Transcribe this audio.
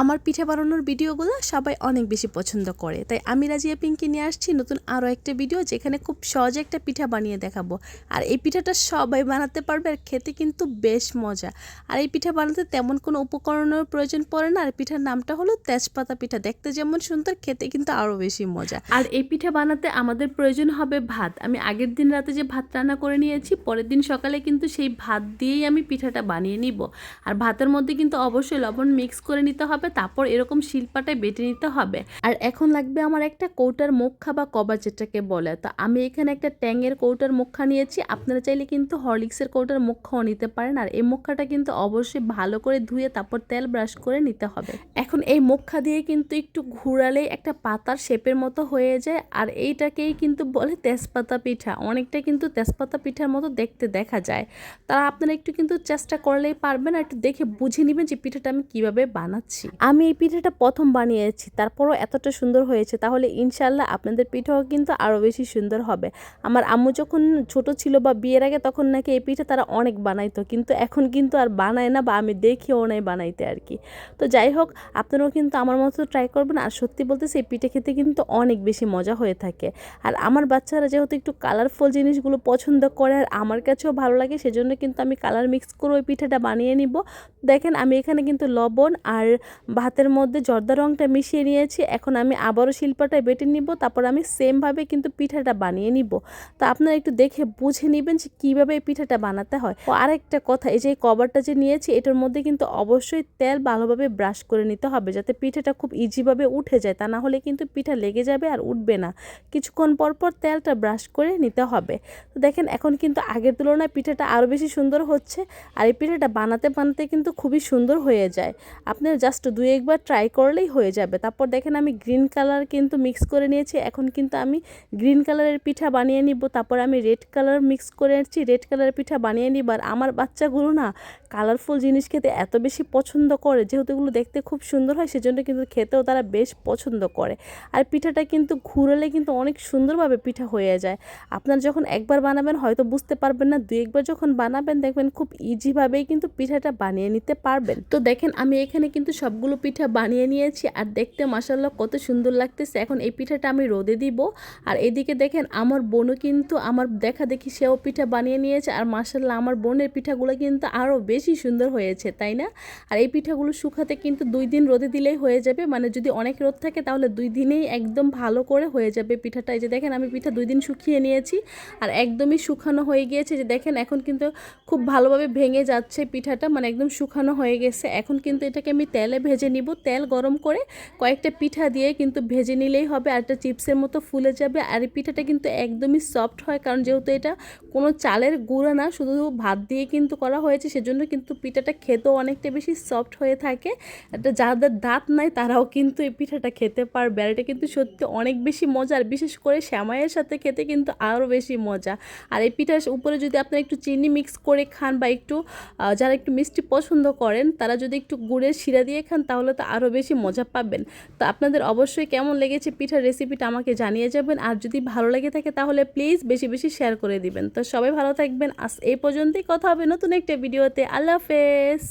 আমার পিঠে বানানোর ভিডিওগুলো সবাই অনেক বেশি পছন্দ করে। তাই আমি রাজিয়া পিঙ্কি নিয়ে আসছি নতুন আরও একটা ভিডিও যেখানে খুব সহজে একটা পিঠা বানিয়ে দেখাবো। আর এই পিঠাটা সবাই বানাতে পারবে আর খেতে কিন্তু বেশ মজা। আর এই পিঠা বানাতে তেমন কোনো উপকরণের প্রয়োজন পড়ে না। আর পিঠার নামটা হলো তেজপাতা পিঠা। দেখতে যেমন সুন্দর, খেতে কিন্তু আরও বেশি মজা। আর এই পিঠা বানাতে আমাদের প্রয়োজন হবে ভাত। আমি আগের দিন রাতে যে ভাত রান্না করে নিয়েছি, পরের দিন সকালে কিন্তু সেই ভাত দিয়েই আমি পিঠাটা বানিয়ে নিব। আর ভাতের মধ্যে কিন্তু অবশ্যই লবণ মিক্স করে নিতে হবে। তারপর এরকম শিলপাটায় বেটে নিতে হবে। আর এখন লাগবে আমার একটা কৌটার মুখা বা কবা যেটাকে বলে। তো আমি এখানে একটা ট্যাংয়ের কৌটার মুখা নিয়েছি। আপনারা চাইলে কিন্তু হরলিক্সের কৌটার মুখাও নিতে পারেন। আর এই মুখাটা কিন্তু অবশ্যই ভালো করে ধুয়ে তারপর তেল ব্রাশ করে নিতে হবে। এখন এই মুখা দিয়ে কিন্তু একটু ঘুরালেই একটা পাতার শেপের মতো হয়ে যায়। আর এইটাকেই কিন্তু বলে তেজপাতা পিঠা। অনেকটা কিন্তু তেজপাতা পিঠার মতো দেখতে দেখা যায়। তারা আপনারা একটু কিন্তু চেষ্টা করলেই পারবেন। আর একটু দেখে বুঝে নেবেন যে পিঠাটা আমি কীভাবে বানাচ্ছি। আমি এই পিঠাটা প্রথম বানিয়েছি, তারপরও এতটা সুন্দর হয়েছে, তাহলে ইনশাল্লাহ আপনাদের পিঠাও কিন্তু আরও বেশি সুন্দর হবে। আমার আম্মু যখন ছোট ছিল বা বিয়ের আগে, তখন নাকি এই পিঠা তারা অনেক বানাইতো, কিন্তু এখন কিন্তু আর বানায় না বা আমি দেখিও নাই বানাইতে আর কি। তো যাই হোক, আপনারাও কিন্তু আমার মতো ট্রাই করবেন, আর সত্যি বলতেছি, এই পিঠে খেতে কিন্তু অনেক বেশি মজা হয়ে থাকে। আর আমার বাচ্চারা যেহেতু একটু কালারফুল জিনিসগুলো পছন্দ করে, আর আমার কাছেও ভালো লাগে, সেজন্য কিন্তু আমি কালার মিক্স করে ওই পিঠাটা বানিয়ে নিব। দেখেন, আমি এখানে কিন্তু লবণ আর ভাতের মধ্যে জর্দা রঙটা মিশিয়ে নিয়েছি। এখন আমি আবারও শিল্পটায় বেটে নিব, তারপর আমি সেমভাবে কিন্তু পিঠাটা বানিয়ে নিব। তো আপনারা একটু দেখে বুঝে নেবেন যে কীভাবে এই পিঠাটা বানাতে হয়। ও আরেকটা কথা, এই যে এই কভারটা যে নিয়েছি, এটার মধ্যে কিন্তু অবশ্যই তেল ভালোভাবে ব্রাশ করে নিতে হবে, যাতে পিঠাটা খুব ইজিভাবে উঠে যায়। তা না হলে কিন্তু পিঠা লেগে যাবে আর উঠবে না। কিছুক্ষণ পর পর তেলটা ব্রাশ করে নিতে হবে। তো দেখেন, এখন কিন্তু আগের তুলনায় পিঠাটা আরও বেশি সুন্দর হচ্ছে, আর এই পিঠাটা বানাতে বানাতে কিন্তু খুবই সুন্দর হয়ে যায়। আপনার জাস্ট দুই একবার ট্রাই করলেই হয়ে যাবে। তারপর দেখেন আমি গ্রিন কালার কিন্তু মিক্স করে নিয়েছি। এখন কিন্তু আমি গ্রিন কালারের পিঠা বানিয়ে নিব। তারপর আমি রেড কালার মিক্স করে নিচ্ছি রেড কালারের পিঠা বানিয়ে নিব। আর আমার বাচ্চাগুলো না কালারফুল জিনিস খেতে এত বেশি পছন্দ করে। যেহেতু এগুলো দেখতে খুব সুন্দর হয়, সেজন্য কিন্তু খেতেও তারা বেশ পছন্দ করে। আর পিঠাটা কিন্তু ঘুরালে কিন্তু অনেক সুন্দরভাবে পিঠা হয়ে যায়। আপনার যখন একবার বানাবেন, হয়তো বুঝতে পারবেন না। দুই একবার যখন বানাবেন, দেখবেন খুব ইজিভাবেই কিন্তু পিঠাটা বানিয়ে নিতে পারবেন। তো দেখেন, আমি এখানে কিন্তু সবগুলো পিঠা বানিয়ে নিয়েছি আর দেখতে মাসাল্লাহ কত সুন্দর লাগতেছে। এখন এই পিঠাটা আমি রোদে দিব। আর এদিকে দেখেন আমার বোনও কিন্তু আমার দেখা দেখি সেও পিঠা বানিয়ে নিয়েছে আর মাসাল্লাহ আমার বোনের পিঠাগুলো কিন্তু আরও বেশি সুন্দর হয়েছে, তাই না? আর এই পিঠাগুলো শুকাতে কিন্তু দুই দিন রোদে দিলেই হয়ে যাবে। মানে যদি অনেক রোদ থাকে তাহলে দুই দিনেই একদম ভালো করে হয়ে যাবে পিঠাটা। এই যে দেখেন আমি পিঠা দুই দিন শুকিয়ে নিয়েছি আর একদমই শুকানো হয়ে গিয়েছে। যে দেখেন এখন কিন্তু খুব ভালোভাবে ভেঙে যাচ্ছে পিঠাটা। মানে একদম শুকানো হয়ে গেছে। এখন কিন্তু এটাকে আমি তেলে ভেজে নিব, তেল গরম করে কয়েকটা পিঠা দিয়ে কিন্তু ভেজে নিলেই হবে। আর একটা চিপসের মতো ফুলে যাবে। আর এই পিঠাটা কিন্তু একদমই সফট হয়, কারণ যেহেতু এটা কোনো চালের গুঁড়া না, শুধু ভাত দিয়ে কিন্তু করা হয়েছে, সেজন্য কিন্তু পিঠাটা খেতেও অনেকটা বেশি সফট হয়ে থাকে। একটা যাদের দাঁত নাই, তারাও কিন্তু এই পিঠাটা খেতে পারবে। আর এটা কিন্তু সত্যি অনেক বেশি মজা। আর বিশেষ করে শ্যামাইয়ের সাথে খেতে কিন্তু আরও বেশি মজা। আর এই পিঠার উপরে যদি আপনারা একটু চিনি মিক্স করে খান বা একটু যারা একটু মিষ্টি পছন্দ করেন, তারা যদি একটু গুড়ের শিরা দিয়ে খান, তাহলে তো আরও বেশি মজা পাবেন। তো আপনাদের অবশ্যই কেমন লেগেছে পিঠার রেসিপিটা আমাকে জানিয়ে যাবেন। আর যদি ভালো লেগে থাকে তাহলে প্লিজ বেশি বেশি শেয়ার করে দিবেন। তো সবাই ভালো থাকবেন। আজ এই পর্যন্তই। কথা হবে নতুন একটা ভিডিওতে আল্লাহ হাফেজ।